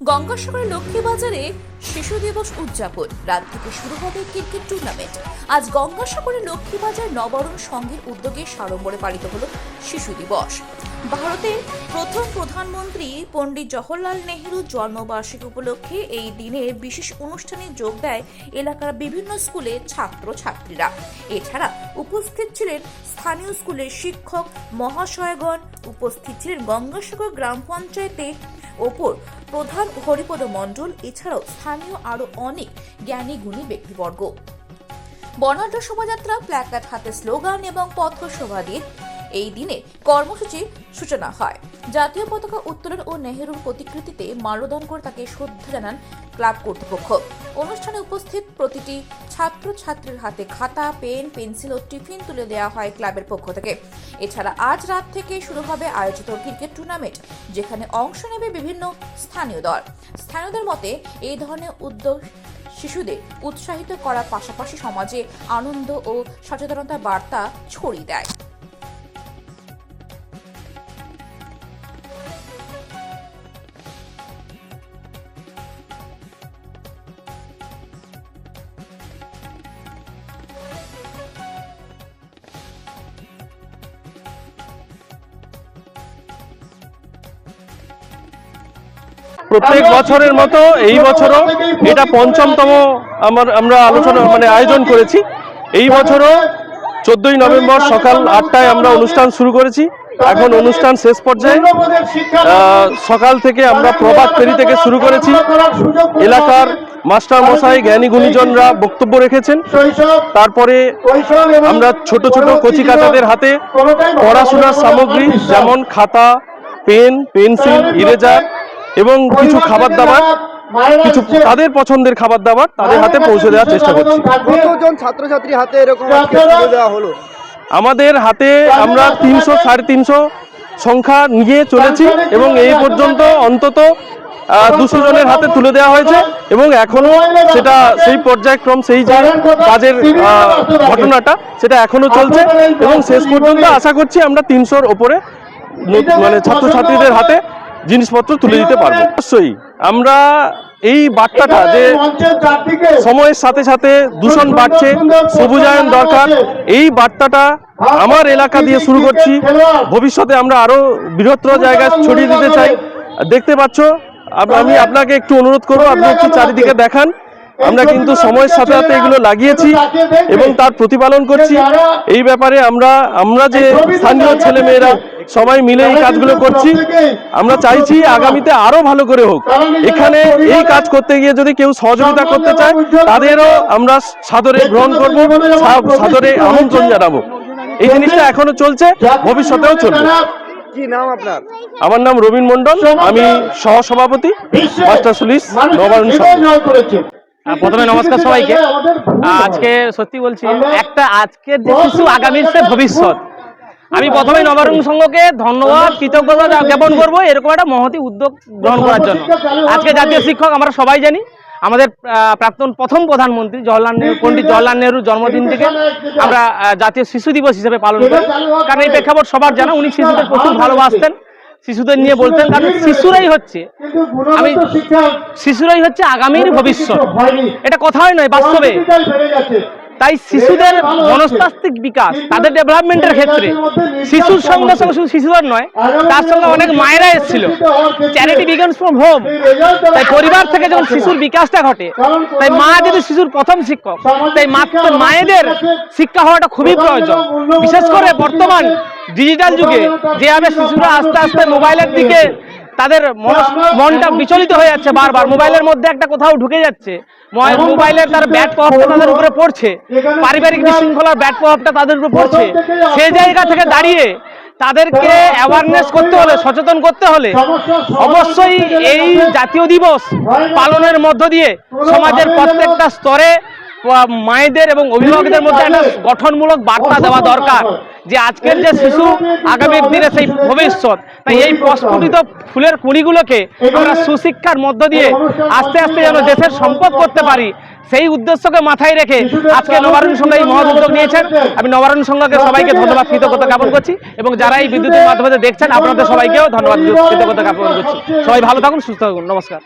গঙ্গাসাগরের লক্ষ্মীবাজারে শিশু দিবস উদযাপন। রাত থেকে শুরু হবে ক্রিকেট টুর্নামেন্ট আজ গঙ্গাসাগরের লক্ষ্মীবাজার নবরণ সংঘের উদ্যোগে সাড়ম্বরে পালিত হল শিশু দিবস। ভারতের প্রথম প্রধানমন্ত্রী পণ্ডিত জওহরলাল নেহরু জন্মবার্ষিকী উপলক্ষে এই দিনে বিশেষ অনুষ্ঠানে যোগ দেয় এলাকার বিভিন্ন স্কুলের ছাত্র ছাত্রীরা এছাড়া উপস্থিত ছিলেন স্থানীয় স্কুলের শিক্ষক, মহাশয়গণ, উপস্থিত ছিলেন গঙ্গাসাগর গ্রাম পঞ্চায়েতে ওপর প্রধান হরিপদ মণ্ডল, এছাড়াও স্থানীয় আরও অনেক জ্ঞানী গুণী ব্যক্তিবর্গ। বর্ণাঢ্য শোভাযাত্রা, প্ল্যাকার্ড হাতে স্লোগান এবং পথ শোভা দিয়ে এই দিনে কর্মসূচির সূচনা হয়। জাতীয় পতাকা উত্তোলন ও নেহেরুর প্রতিকৃতিতে মাল্যদান করে তাকে শ্রদ্ধা জানান ক্লাব কর্তৃপক্ষ। অনুষ্ঠানে উপস্থিত প্রতিটি ছাত্র ছাত্রীর হাতে খাতা, পেন, পেন্সিল ও টিফিন তুলে দেওয়া হয় ক্লাবের পক্ষ থেকে। এছাড়া আজ রাত থেকে শুরু হবে আয়োজিত ক্রিকেট টুর্নামেন্ট, যেখানে অংশ নেবে বিভিন্ন স্থানীয় দল। স্থানীয়দের মতে, এই ধরনের উদ্যোগ শিশুদের উৎসাহিত করার পাশাপাশি সমাজে আনন্দ ও সচেতনতার বার্তা ছড়িয়ে দেয়। প্রত্যেক বছরের মতো এই বছরও এটা পঞ্চমতম আমার আমরা আলোচনা মানে আয়োজন করেছি। এই বছরও চোদ্দই নভেম্বর সকাল আটটায় আমরা অনুষ্ঠান শুরু করেছি। এখন অনুষ্ঠান শেষ পর্যায়ে সকাল থেকে আমরা প্রভাত ফেরি থেকে শুরু করেছি। এলাকার মাস্টার মশাই জ্ঞানী গুণীজনরা বক্তব্য রেখেছেন। তারপরে আমরা ছোট ছোট কচি কাচাদের হাতে পড়াশোনার সামগ্রী যেমন খাতা পেন পেন্সিল ইরেজার এবং কিছু খাবার দাবার কিছু তাদের পছন্দের খাবার দাবার তাদের হাতে পৌঁছে দেওয়ার চেষ্টা করছি। কতজন ছাত্রছাত্রী হাতে এরকম দেওয়া হলো? আমাদের হাতে আমরা তিনশো সাড়ে তিনশো সংখ্যা নিয়ে চলেছি এবং এই পর্যন্ত অন্তত দুশো জনের হাতে তুলে দেওয়া হয়েছে এবং এখনও সেটা সেই পর্যায়ক্রম সেই যে কাজের ঘটনাটা সেটা এখনও চলছে এবং শেষ পর্যন্ত আশা করছি আমরা তিনশোর ওপরে মানে ছাত্রছাত্রীদের হাতে জিনিসপত্র তুলে দিতে পারব। অবশ্যই, আমরা এই বার্তাটা যে সময়ের সাথে সাথে দূষণ বাড়ছে, সবুজায়ন দরকার, এই বার্তাটা আমার এলাকা দিয়ে শুরু করছি। ভবিষ্যতে আমরা আরও বৃহত্তর জায়গায় ছড়িয়ে দিতে চাই। দেখতে পাচ্ছ আমি আপনাকে একটু অনুরোধ করব, আপনি একটু চারিদিকে দেখান। আমরা কিন্তু সময়ের সাথে সাথে এগুলো লাগিয়েছি এবং তার প্রতিপালন করছি। এই ব্যাপারে আমরা আমরা যে স্থানীয় ছেলে মেয়েরা সবাই মিলে এই কাজগুলো করছি। আমরা চাইছি আগামীতে আরও ভালো করে হোক। এখানে এই কাজ করতে গিয়ে যদি কেউ সহযোগিতা করতে চায় তাদেরও আমরা সাদরে গ্রহণ করব সাদরে আমন্ত্রণ জানাব। এই জিনিসটা এখনও চলছে ভবিষ্যতেও চলবে। কি নাম আপনার? আমার নাম রবীন মন্ডল আমি সহসভাপতি মাস্টার প্রথমে নমস্কার সবাইকে। আজকে সত্যি বলছি একটা আজকের যে শিশু আগামীর সে ভবিষ্যৎ। আমি প্রথমে নবারুণ সংঘকে ধন্যবাদ কৃতজ্ঞতা জ্ঞাপন করব। এরকম একটা মহতি উদ্যোগ গ্রহণ করার জন্য। আজকে জাতীয় শিক্ষক আমরা সবাই জানি। আমাদের প্রাক্তন প্রথম প্রধানমন্ত্রী জওয়াহরলাল নেহরু পণ্ডিত জওয়াহরলাল নেহরুর জন্মদিনটিকে আমরা জাতীয় শিশু দিবস হিসেবে পালন করি। কারণ এই প্রেক্ষাপট সবার জানা উনি শিশুদের প্রচুর ভালোবাসতেন। শিশুদের নিয়ে বলতেন কারণ শিশুরাই হচ্ছে। আমি শিশুরাই হচ্ছে আগামীর ভবিষ্যৎ। এটা কথাই নয় বাস্তবে। তাই শিশুদের মনস্তাত্ত্বিক বিকাশ, তাদের ডেভেলপমেন্টের ক্ষেত্রে। শিশুর সঙ্গে সঙ্গে শুধু শিশুদের নয়, তার সঙ্গে অনেক মায়েরা এসেছিল। চ্যারিটি বিগন্স ফ্রম হোম তাই পরিবার থেকে যখন শিশুর বিকাশটা ঘটে, তাই মা যদি শিশুর প্রথম শিক্ষক, তাই মাত্র মায়েদের শিক্ষা হওয়াটা খুবই প্রয়োজন। বিশেষ করে বর্তমান ডিজিটাল যুগে যেভাবে শিশুরা আস্তে আস্তে মোবাইলের দিকে তাদের মনটা বিচলিত হয়ে যাচ্ছে বারবার। মোবাইলের মধ্যে একটা কোথাও ঢুকে যাচ্ছে। মোবাইলের তার ব্যাট প্রভাবটা তাদের উপরে পড়ছে। পারিবারিক বিশৃঙ্খলার ব্যাট প্রভাবটা তাদের উপরে পড়ছে। সেই জায়গা থেকে দাঁড়িয়ে তাদেরকে অ্যাওয়ারনেস করতে হলে সচেতন করতে হলে অবশ্যই এই জাতীয় দিবস পালনের মধ্য দিয়ে সমাজের প্রত্যেকটা স্তরে মায়েদের এবং অভিভাবকদের মধ্যে একটা গঠনমূলক বার্তা দেওয়া দরকার। যে আজকের যে শিশু আগামী দিনে সেই ভবিষ্যৎ, তাই এই প্রস্ফুটিত ফুলের কুড়িগুলোকে আমরা সুশিক্ষার মধ্য দিয়ে আস্তে আস্তে যেন দেশের সম্পদ করতে পারি, সেই উদ্দেশ্যকে মাথায় রেখে আজকে নবারণ সংঘ এই মহৎ উদ্যোগ নিয়েছেন। আমি নবারণ সংঘকে সবাইকে ধন্যবাদ, কৃতজ্ঞতা জ্ঞাপন করছি এবং যারা এই বিদ্যুতের মাধ্যমে দেখছেন, আপনাদের সবাইকেও ধন্যবাদ, কৃতজ্ঞতা জ্ঞাপন করছি। সবাই ভালো থাকুন, সুস্থ থাকুন, নমস্কার।